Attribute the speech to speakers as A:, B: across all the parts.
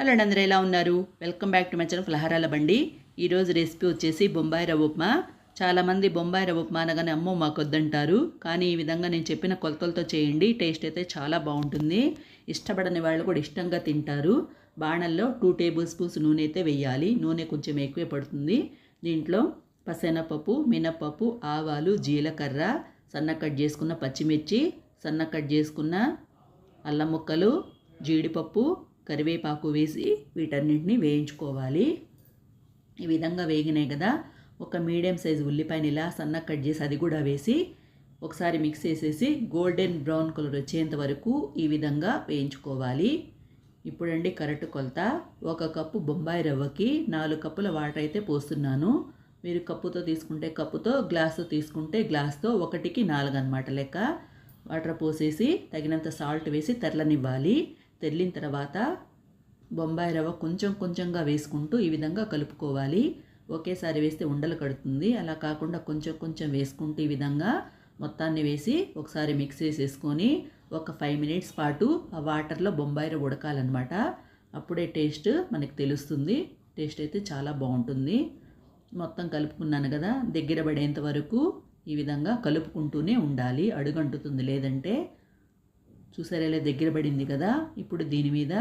A: Hello అండి అందరూ ఎలా ఉన్నారు? Welcome back to my channel ఫలహారాల బండి. ఈరోజు రెసిపీ వచ్చేసి బొంబాయి రవ్వ ఉప్మా. చాలామంది బొంబాయి రవ్వ ఉప్మా అనగానే అమ్మో మాకొద్దంటారు కానీ ఈ విధంగా నేను చెప్పిన కొలతలతో చేయండి టేస్ట్ అయితే చాలా బాగుంటుంది. ఇష్టపడని వాళ్ళు కూడా ఇష్టంగా తింటారు. బాణల్లో టూ టేబుల్ స్పూన్స్ నూనె అయితే వేయాలి. నూనె కొంచెం ఎక్కువే పడుతుంది. దీంట్లో పసెనపప్పు మినపప్పు ఆవాలు జీలకర్ర సన్న కట్ చేసుకున్న పచ్చిమిర్చి సన్న కట్ చేసుకున్న అల్లం ముక్కలు జీడిపప్పు కరివేపాకు వేసి వీటన్నింటినీ వేయించుకోవాలి. ఈ విధంగా వేగినాయి కదా. ఒక మీడియం సైజు ఉల్లిపాయని ఇలా సన్న కట్ చేసి అది కూడా వేసి ఒకసారి మిక్స్ చేసేసి గోల్డెన్ బ్రౌన్ కలర్ వచ్చేంత వరకు ఈ విధంగా వేయించుకోవాలి. ఇప్పుడండి కరెక్ట్ కొలత. ఒక కప్పు బొంబాయి రవ్వకి నాలుగు కప్పుల వాటర్ అయితే పోస్తున్నాను. మీరు కప్పుతో తీసుకుంటే కప్పుతో గ్లాస్తో తీసుకుంటే గ్లాస్తో ఒకటికి నాలుగు అనమాట లెక్క. వాటర్ పోసేసి తగినంత సాల్ట్ వేసి తెరలనివ్వాలి. తెరిలిన తర్వాత బొంబాయి రవ్వ కొంచెం కొంచెంగా వేసుకుంటూ ఈ విధంగా కలుపుకోవాలి. ఒకేసారి వేస్తే ఉండలు కడుతుంది. అలా కాకుండా కొంచెం కొంచెం వేసుకుంటూ ఈ విధంగా మొత్తాన్ని వేసి ఒకసారి మిక్స్ చేసేసుకొని ఒక ఫైవ్ మినిట్స్ పాటు ఆ వాటర్లో బొంబాయి రవ్వ ఉడకాలన్నమాట. అప్పుడే టేస్ట్ మనకి తెలుస్తుంది. టేస్ట్ అయితే చాలా బాగుంటుంది. మొత్తం కలుపుకున్నాను కదా దగ్గర పడేంత వరకు ఈ విధంగా కలుపుకుంటూనే ఉండాలి. అడుగంటుతుంది లేదంటే. చూసారేలా దగ్గర పడింది కదా? ఇప్పుడు దీని మీద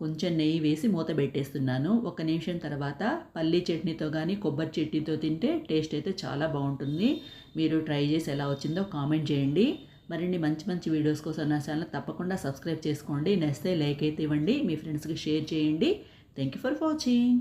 A: కొంచెం నెయ్యి వేసి మూత పెట్టేస్తున్నాను. ఒక నిమిషం తర్వాత పల్లీ చట్నీతో కానీ కొబ్బరి చట్నీతో తింటే టేస్ట్ అయితే చాలా బాగుంటుంది. మీరు ట్రై చేసి ఎలా వచ్చిందో కామెంట్ చేయండి. మరిన్ని మంచి మంచి వీడియోస్ కోసం నా ఛానల్ తప్పకుండా సబ్స్క్రైబ్ చేసుకోండి. నచ్చితే లైక్ అయితే ఇవ్వండి. మీ ఫ్రెండ్స్కి షేర్ చేయండి. Thank you for watching.